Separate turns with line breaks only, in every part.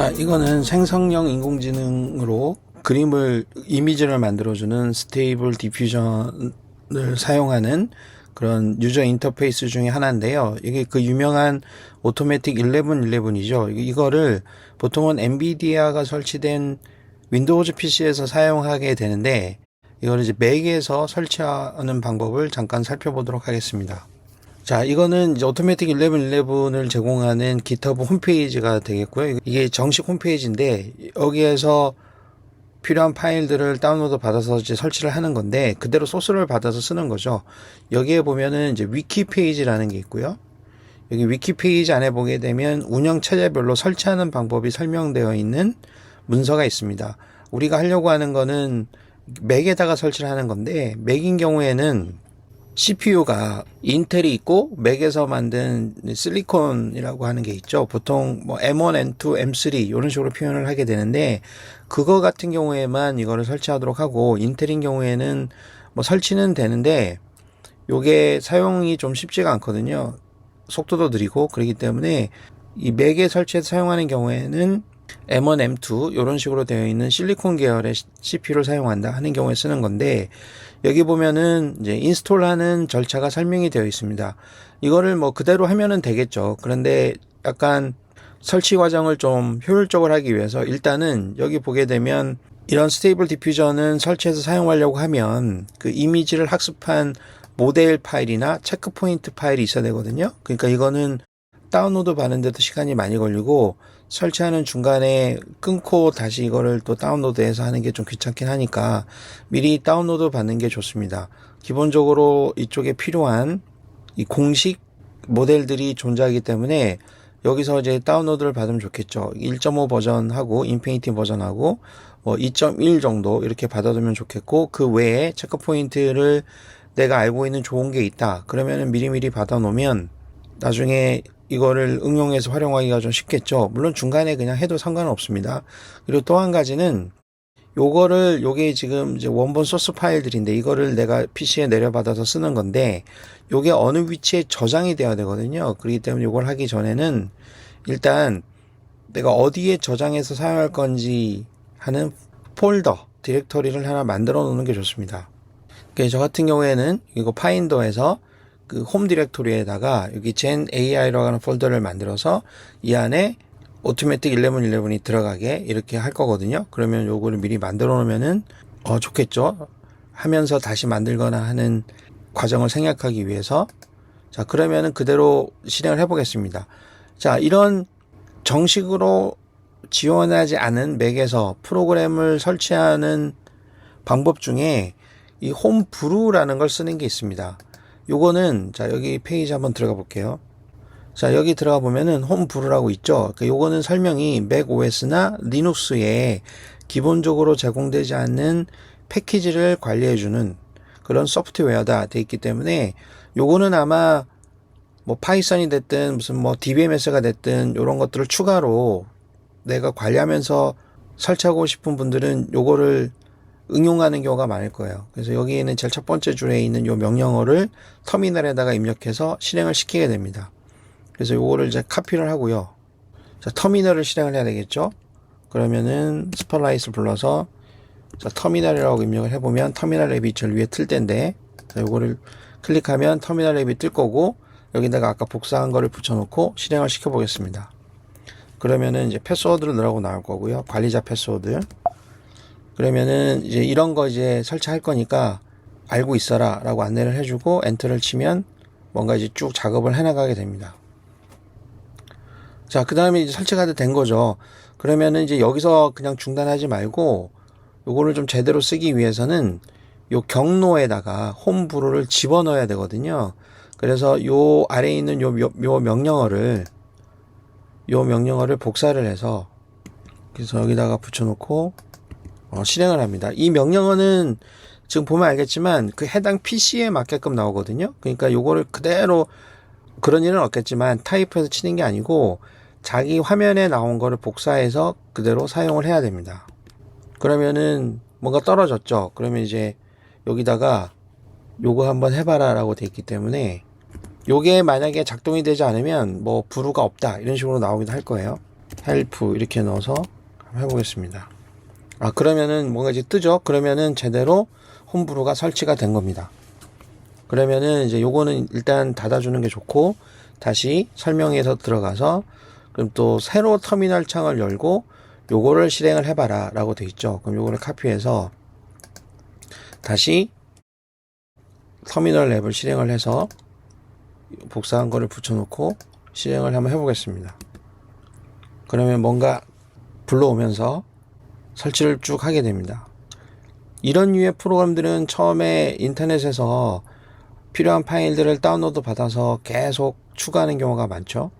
자, 이거는 생성형 인공지능으로 그림을 이미지를 만들어주는 스테이블 디퓨전을 사용하는 그런 유저 인터페이스 중에 하나인데요. 이게 그 유명한 오토매틱 1111이죠. 이거를 보통은 엔비디아가 설치된 윈도우즈 PC에서 사용하게 되는데 이거를 이제 맥에서 설치하는 방법을 잠깐 살펴보도록 하겠습니다. 자, 이거는 이제 오토매틱 1111을 제공하는 GitHub 홈페이지가 되겠고요. 이게 정식 홈페이지인데 여기에서 필요한 파일들을 다운로드 받아서 이제 설치를 하는 건데 그대로 소스를 받아서 쓰는 거죠. 여기에 보면은 이제 위키 페이지라는 게 있고요. 여기 위키 페이지 안에 보게 되면 운영 체제별로 설치하는 방법이 설명되어 있는 문서가 있습니다. 우리가 하려고 하는 거는 맥에다가 설치를 하는 건데 맥인 경우에는 CPU가 인텔이 있고 맥에서 만든 실리콘이라고 하는 게 있죠. 보통 뭐 M1, M2, M3 이런 식으로 표현을 하게 되는데 그거 같은 경우에만 이거를 설치하도록 하고 인텔인 경우에는 뭐 설치는 되는데 요게 사용이 좀 쉽지가 않거든요. 속도도 느리고 그렇기 때문에 이 맥에 설치해서 사용하는 경우에는 M1, M2 이런 식으로 되어 있는 실리콘 계열의 CPU를 사용한다 하는 경우에 쓰는 건데 여기 보면은 이제 인스톨하는 절차가 설명이 되어 있습니다. 이거를 뭐 그대로 하면은 되겠죠. 그런데 약간 설치 과정을 좀 효율적으로 하기 위해서 일단은 여기 보게 되면 이런 스테이블 디퓨전은 설치해서 사용하려고 하면 그 이미지를 학습한 모델 파일이나 체크 포인트 파일이 있어야 되거든요. 그러니까 이거는 다운로드 받는데도 시간이 많이 걸리고 설치하는 중간에 끊고 다시 이거를 또 다운로드해서 하는 게 좀 귀찮긴 하니까 미리 다운로드 받는 게 좋습니다. 기본적으로 이쪽에 필요한 이 공식 모델들이 존재하기 때문에 여기서 이제 다운로드를 받으면 좋겠죠. 1.5 버전하고 인피니티 버전하고 뭐 2.1 정도 이렇게 받아두면 좋겠고 그 외에 체크 포인트를 내가 알고 있는 좋은 게 있다. 그러면은 미리미리 받아 놓으면 나중에 이거를 응용해서 활용하기가 좀 쉽겠죠. 물론 중간에 그냥 해도 상관은 없습니다. 그리고 또 한 가지는 요거를 요게 지금 이제 원본 소스 파일들인데 이거를 내가 PC에 내려받아서 쓰는 건데 요게 어느 위치에 저장이 돼야 되거든요. 그렇기 때문에 요걸 하기 전에는 일단 내가 어디에 저장해서 사용할 건지 하는 폴더, 디렉터리를 하나 만들어 놓는 게 좋습니다. 저 같은 경우에는 이거 파인더에서 그 홈 디렉토리에다가 여기 젠 AI라고 하는 폴더를 만들어서 이 안에 오토매틱 1111이 들어가게 이렇게 할 거거든요. 그러면 요거를 미리 만들어 놓으면은 어 좋겠죠. 하면서 다시 만들거나 하는 과정을 생략하기 위해서 자 그러면은 그대로 실행을 해 보겠습니다. 자 이런 정식으로 지원하지 않은 맥에서 프로그램을 설치하는 방법 중에 이 홈브루라는 걸 쓰는 게 있습니다. 요거는 자 여기 페이지 한번 들어가 볼게요. 자 여기 들어가 보면은 홈 브루라고 있죠. 그 요거는 설명이 맥 OS나 리눅스에 기본적으로 제공되지 않는 패키지를 관리해주는 그런 소프트웨어다 돼 있기 때문에 요거는 아마 뭐 파이썬이 됐든 무슨 뭐 DBMS가 됐든 요런 것들을 추가로 내가 관리하면서 설치하고 싶은 분들은 요거를 응용하는 경우가 많을 거예요. 그래서 여기에는 제일 첫 번째 줄에 있는 요 명령어를 터미널에다가 입력해서 실행을 시키게 됩니다. 그래서 요거를 이제 카피를 하고요. 자, 터미널을 실행을 해야 되겠죠? 그러면은 스팟라이트를 불러서 자, 터미널이라고 입력을 해보면 터미널 앱이 제일 위에 틀 텐데 자, 요거를 클릭하면 터미널 앱이 뜰 거고 여기다가 아까 복사한 거를 붙여놓고 실행을 시켜보겠습니다. 그러면은 이제 패스워드를 넣으라고 나올 거고요. 관리자 패스워드. 그러면은 이제 이런 거 이제 설치할 거니까 알고 있어라 라고 안내를 해주고 엔터를 치면 뭔가 이제 쭉 작업을 해나가게 됩니다. 자, 그 다음에 이제 설치가 된 거죠. 그러면은 이제 여기서 그냥 중단하지 말고 요거를 좀 제대로 쓰기 위해서는 요 경로에다가 홈브루를 집어넣어야 되거든요. 그래서 요 아래에 있는 요, 요, 요 명령어를 요 명령어를 복사를 해서 그래서 여기다가 붙여놓고 어, 실행을 합니다. 이 명령어는 지금 보면 알겠지만 그 해당 PC에 맞게끔 나오거든요. 그러니까 요거를 그대로 그런 일은 없겠지만 타입해서 치는 게 아니고 자기 화면에 나온 거를 복사해서 그대로 사용을 해야 됩니다. 그러면은 뭔가 떨어졌죠. 그러면 이제 여기다가 요거 한번 해봐라 라고 돼 있기 때문에 요게 만약에 작동이 되지 않으면 뭐 부루가 없다 이런 식으로 나오기도 할 거예요. 헬프 이렇게 넣어서 해보겠습니다. 아 그러면은 뭔가 이제 뜨죠? 그러면은 제대로 홈브루가 설치가 된 겁니다. 그러면은 이제 요거는 일단 닫아주는 게 좋고 다시 설명에서 들어가서 그럼 또 새로 터미널 창을 열고 요거를 실행을 해봐라 라고 돼 있죠. 그럼 요거를 카피해서 다시 터미널 앱을 실행을 해서 복사한 거를 붙여놓고 실행을 한번 해보겠습니다. 그러면 뭔가 불러오면서 설치를 쭉 하게 됩니다. 이런 류의 프로그램들은 처음에 인터넷에서 필요한 파일들을 다운로드 받아서 계속 추가하는 경우가 많죠.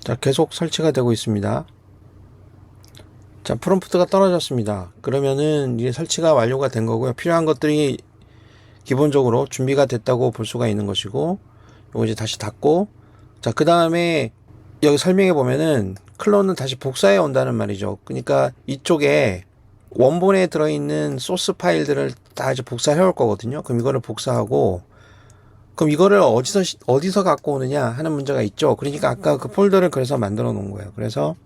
자, 계속 설치가 되고 있습니다. 자, 프롬프트가 떨어졌습니다. 그러면은 이게 설치가 완료가 된 거고요. 필요한 것들이 기본적으로 준비가 됐다고 볼 수가 있는 것이고, 요거 이제 다시 닫고, 자, 그 다음에 여기 설명해 보면은 클론은 다시 복사해 온다는 말이죠. 그러니까 이쪽에 원본에 들어있는 소스 파일들을 다 이제 복사해 올 거거든요. 그럼 이거를 복사하고, 그럼 이거를 어디서, 시- 어디서 갖고 오느냐 하는 문제가 있죠. 그러니까 아까 그 폴더를 그래서 만들어 놓은 거예요. 그래서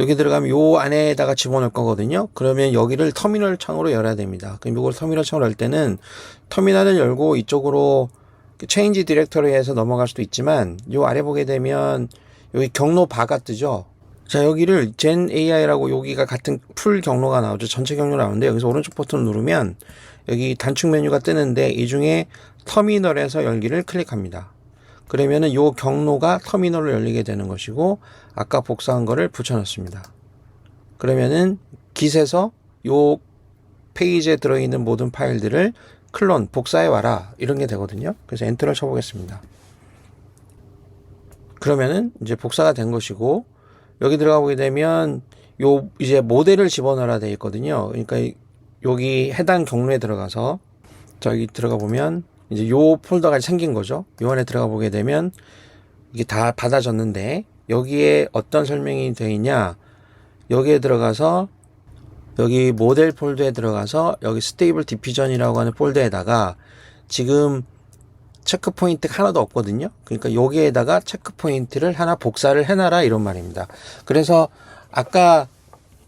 여기 들어가면 요 안에다가 집어넣을 거거든요. 그러면 여기를 터미널 창으로 열어야 됩니다. 그럼 이걸 터미널 창으로 열 때는 터미널을 열고 이쪽으로 체인지 디렉터리에서 넘어갈 수도 있지만 요 아래 보게 되면 여기 경로 바가 뜨죠. 자 여기를 젠 AI라고 여기가 같은 풀 경로가 나오죠. 전체 경로 나오는데 여기서 오른쪽 버튼을 누르면 여기 단축 메뉴가 뜨는데 이 중에 터미널에서 열기를 클릭합니다. 그러면은 요 경로가 터미널로 열리게 되는 것이고 아까 복사한 거를 붙여넣습니다. 그러면은 깃에서 요 페이지에 들어있는 모든 파일들을 클론 복사해 와라 이런 게 되거든요. 그래서 엔터를 쳐보겠습니다. 그러면은 이제 복사가 된 것이고 여기 들어가 보게 되면 요 이제 모델을 집어넣어라 돼 있거든요. 그러니까 이- 여기 해당 경로에 들어가서 저기 들어가 보면 이제 요 폴더가 생긴 거죠. 요 안에 들어가 보게 되면 이게 다 받아졌는데 여기에 어떤 설명이 되어 있냐? 여기에 들어가서 여기 모델 폴더에 들어가서 여기 스테이블 디피전이라고 하는 폴더에다가 지금 체크 포인트가 하나도 없거든요. 그러니까 여기에다가 체크 포인트를 하나 복사를 해놔라 이런 말입니다. 그래서 아까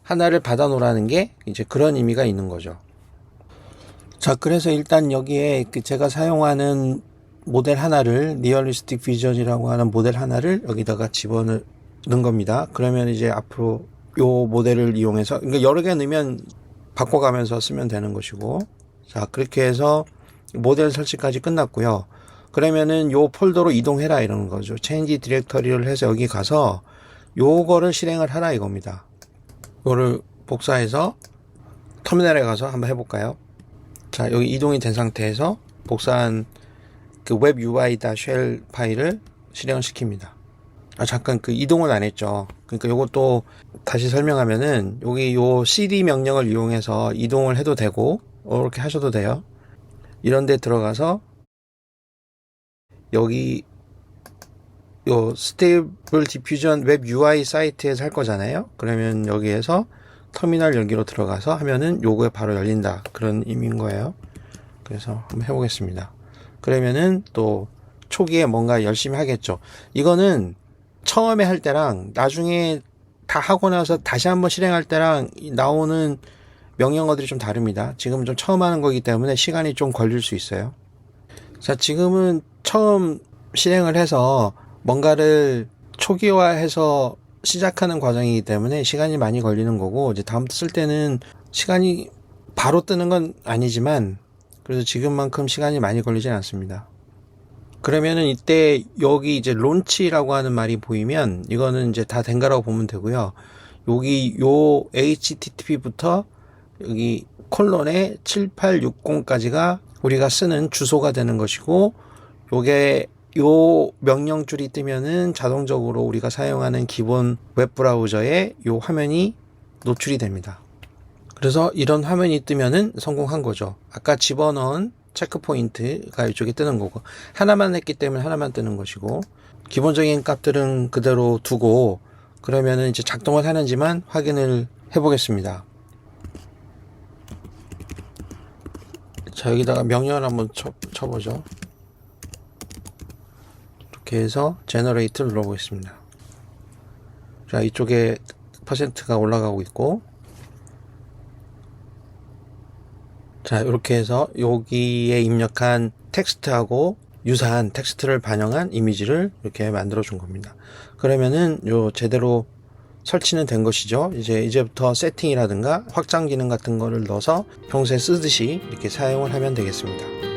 하나를 받아 놓으라는 게 이제 그런 의미가 있는 거죠. 자, 그래서 일단 여기에 그 제가 사용하는 모델 하나를 리얼리스틱 비전이라고 하는 모델 하나를 여기다가 집어넣는 겁니다. 그러면 이제 앞으로 요 모델을 이용해서 그러니까 여러 개 넣으면 바꿔가면서 쓰면 되는 것이고 자 그렇게 해서 모델 설치까지 끝났고요. 그러면은 요 폴더로 이동해라 이러는 거죠. 체인지 디렉터리를 해서 여기 가서 요거를 실행을 하라 이겁니다. 요거를 복사해서 터미널에 가서 한번 해볼까요? 자 여기 이동이 된 상태에서 복사한 그 웹 UI-shell 파일을 실행을 시킵니다. 아 잠깐 그 이동을 안 했죠. 그러니까 요것도 다시 설명하면은 여기 요 cd 명령을 이용해서 이동을 해도 되고 이렇게 하셔도 돼요. 이런 데 들어가서 여기 요 스테이블 디퓨전 웹 UI 사이트에서 할 거잖아요. 그러면 여기에서 터미널 열기로 들어가서 하면은 요거에 바로 열린다. 그런 의미인 거예요. 그래서 한번 해보겠습니다. 그러면은 또 초기에 뭔가 열심히 하겠죠. 이거는 처음에 할 때랑 나중에 다 하고 나서 다시 한번 실행할 때랑 이 나오는 명령어들이 좀 다릅니다. 지금 좀 처음 하는 거기 때문에 시간이 좀 걸릴 수 있어요. 자, 지금은 처음 실행을 해서 뭔가를 초기화해서 시작하는 과정이기 때문에 시간이 많이 걸리는 거고, 이제 다음부터 쓸 때는 시간이 바로 뜨는 건 아니지만, 그래서 지금만큼 시간이 많이 걸리진 않습니다. 그러면은 이때 여기 이제 론치라고 하는 말이 보이면 이거는 이제 다 된 거라고 보면 되고요. 여기 요 http부터 여기 콜론에 7860까지가 우리가 쓰는 주소가 되는 것이고 요게 요 명령줄이 뜨면은 자동적으로 우리가 사용하는 기본 웹 브라우저에 요 화면이 노출이 됩니다. 그래서 이런 화면이 뜨면은 성공한 거죠. 아까 집어넣은 체크 포인트가 이쪽에 뜨는 거고 하나만 했기 때문에 하나만 뜨는 것이고 기본적인 값들은 그대로 두고 그러면은 이제 작동을 하는지만 확인을 해보겠습니다. 자 여기다가 명령을 한번 쳐, 쳐보죠. 이렇게 해서 제너레이트를 눌러보겠습니다. 자, 이쪽에 퍼센트가 올라가고 있고. 자, 이렇게 해서 여기에 입력한 텍스트하고 유사한 텍스트를 반영한 이미지를 이렇게 만들어 준 겁니다. 그러면은 요 제대로 설치는 된 것이죠. 이제 이제부터 세팅이라든가 확장 기능 같은 거를 넣어서 평소에 쓰듯이 이렇게 사용을 하면 되겠습니다.